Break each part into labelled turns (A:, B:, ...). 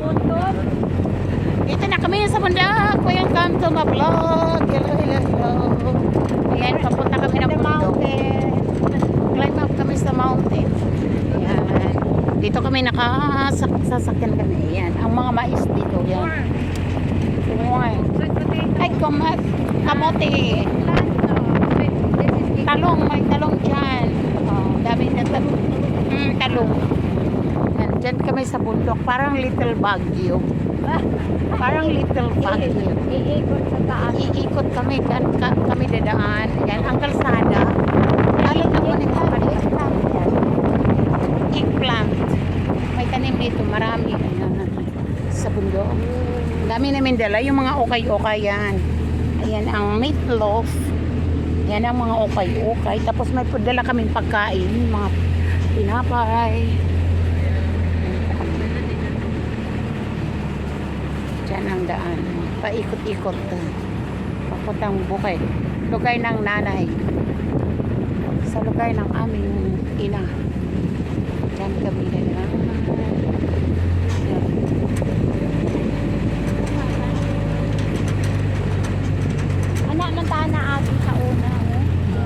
A: Bundok.
B: Ito na kami sa bundok. Welcome to my vlog. Hello, hello, hello. Ayan, papunta kami ng bundok. Climb up kami sa mountain. Ayan. Dito kami nakasasakyan kami. Ayan. Ang mga mais dito. Ayan. Ayan. Ay, kamat. Kamote. Talong. May talong dyan. Oh, dami na talong. Mm, talong. Dyan kami sa bundok. Parang little Baguio. Parang little Baguio.
A: Iikot sa taas.
B: Iikot kami, kan, ka, kami dadaan. Yan, ang kalsada. Lalo na po nito eggplant. May tanim dito, marami. Ayan, sa bundok. Dami namin dala, yung mga okay-okay yan. Ayan, ang meatloaf. Yan ang mga okay-okay. Tapos may dala kaming pagkain, mga tinapay. Diyan ang daan. Paikot-ikot. Papuntang bukay. Lugay ng nanay. Sa lugay ng aming ina. Diyan kami na lang.
A: Anak man tayo na atin sa una. oh.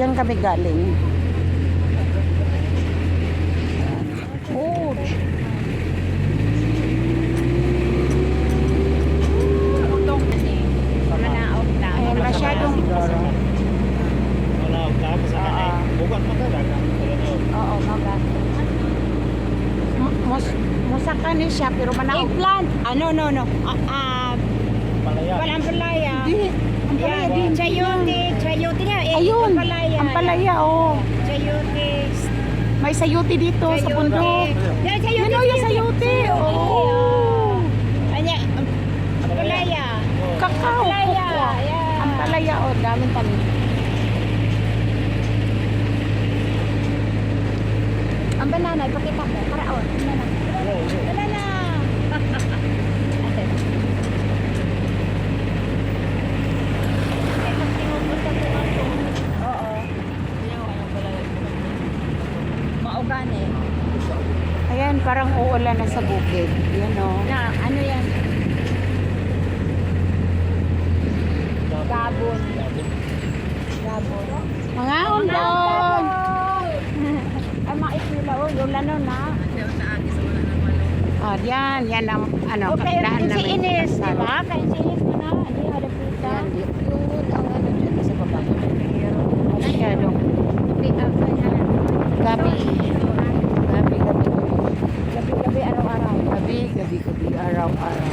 B: Diyan kami galing. Oh,
A: Manaog na.
B: Ayan, masyadong...
C: Wala, tapos sa Bukat mo ka lang.
A: Oo, magas.
B: Mus, musaka ni siya, pero manaog.
A: Eggplant. Ano, no, no. Ah, ah,
C: Palaya.
A: walang palaya.
B: Hindi. Ang palaya
A: Yan.
B: din.
A: Chayote. Chayote nga. Eh,
B: Ayun.
A: Ang palaya.
B: Ang palaya, oh.
A: Chayote.
B: May sayuti dito sa
A: Chayote.
B: bundok.
A: Yan, chayote.
B: Yan o, yung sayote. Oh.
A: Anya, ang palaya.
B: Kakao.
A: Palaya.
B: kukwa.
A: Yeah.
B: Ang palaya, oh. Daming tanim.
A: Banana, ipakita mo. Karaon. Banana. Banana. Oo. Maugani.
B: Ayan, parang uulan na sa bukid. Yan, oh.
A: Na, ano yan? Gabon. Gabon.
B: Mga undong.
A: Ay, mais nila. Oh, yung lano na.
B: Oh, yan. Yan ang, ano,
A: Okay, yung si
B: namin.
A: Ines, di ba? Kaya si Ines mo na. Hindi ada pita.
B: Yan, yun ang ano dyan sa baba. Masyadong gabi, gabi.
A: Gabi-gabi, araw-araw.
B: Gabi, gabi, gabi, araw-araw.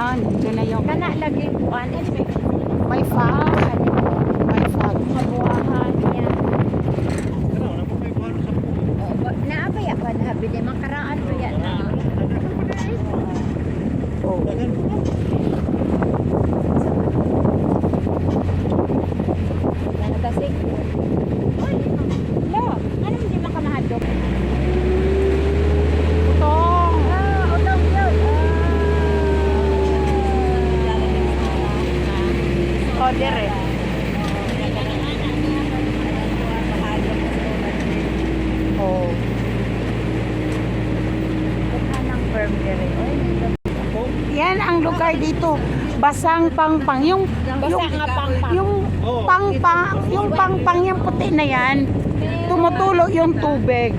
B: Ayan, dyan na yung
A: Kana lagi kuan
B: may fog. May fog.
A: mga buwahan niya.
C: Ano, wala mo kayo buwan sa buko.
A: Naabaya pa na bili makaraan pa yan na.
B: Oh.
C: Dagan.
A: Nanagasig. Uy, lo, ano hindi makamahadok?
B: Utong.
A: Ah, utong yun.
B: Oh, dire. Oh. Yan ang lugar dito. Basang pangpang. Yung, yung,
A: Basta nga pangpang.
B: yung pangpang, yung pangpang yung puti na yan, tumutulo yung tubig.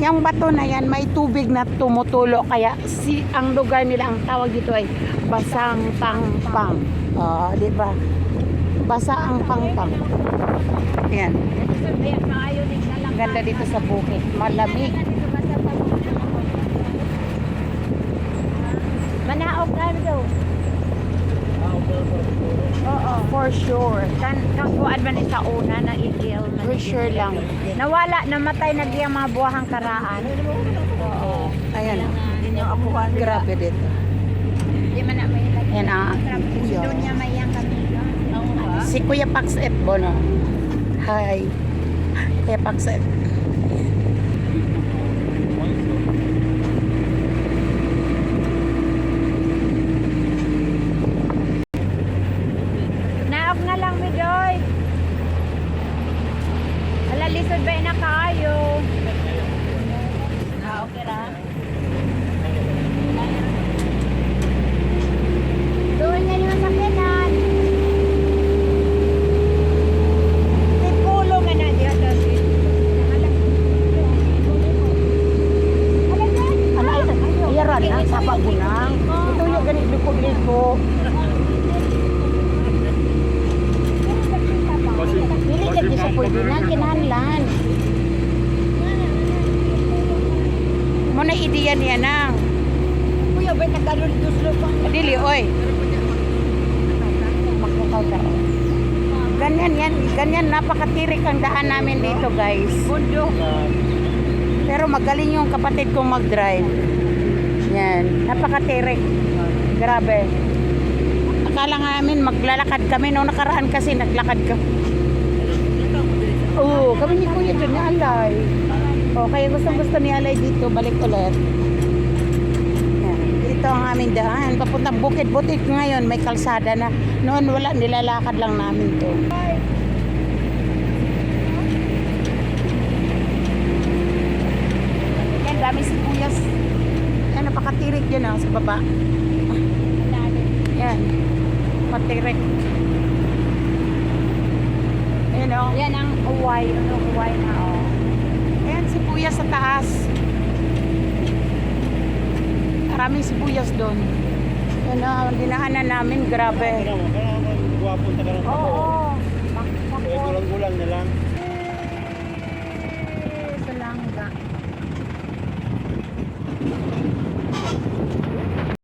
B: Yung bato na yan, may tubig na tumutulo. Kaya si ang lugar nila, ang tawag dito ay Basang Pangpang. Oh, di ba? Basa ang pangpang. Yan.
A: Ayan.
B: Ganda dito sa bukid. Malamig.
A: Manaog na daw. Oo.
B: For sure.
A: Kan kakuan man sa una na igil.
B: For sure lang.
A: Nawala, namatay na diya mga buwahang karaan. Oo.
B: Ayan.
A: Yun yung apuan.
B: Grabe dito.
A: Di man na may lagi.
B: Yan ang
A: kami. Oo.
B: Si Kuya Pax et Bono. Hi. Kuya Pax et.
A: Naog na lang mi Joy. Alalis Lisod ba na kayo? Ah, okay ra. Doon nga yung sakinan. Tipulo nga na diya kasi.
B: Ano ay ayaran na sapa gunang. Ito liko-liko. Dili ka di sa na kinahanglan. Mo na ideya niya nang.
A: Kuya, ba nagkaroon duslo pa?
B: Dili oy. Makakaw ka. Ganyan yan, ganyan napakatirik ang daan namin dito guys.
A: Mundo.
B: Pero magaling yung kapatid kong mag-drive. Yan, napakatirik. Grabe. Akala nga namin maglalakad kami. Noong nakaraan kasi naglakad kami. Oo, kami ni Kuya dyan ni Alay. O, kaya gustong gusto ni Alay dito, balik ulit. Yan. Dito ang aming daan. Papuntang bukid-bukid ngayon, may kalsada na. Noon wala, nilalakad lang namin to. Yan, dami sibuyas. Yan, napakatirik yun ah, sa baba. Yan, patirik. Ayan oh.
A: Yan ang uway. Ano uway na oh.
B: Ayan, sibuyas sa taas. Maraming sibuyas doon. Yan oh, dinaanan namin, grabe.
C: Guwapo sa karang
A: Oo. Oh,
C: Kaya gulang-gulang na lang.
A: Sa langga.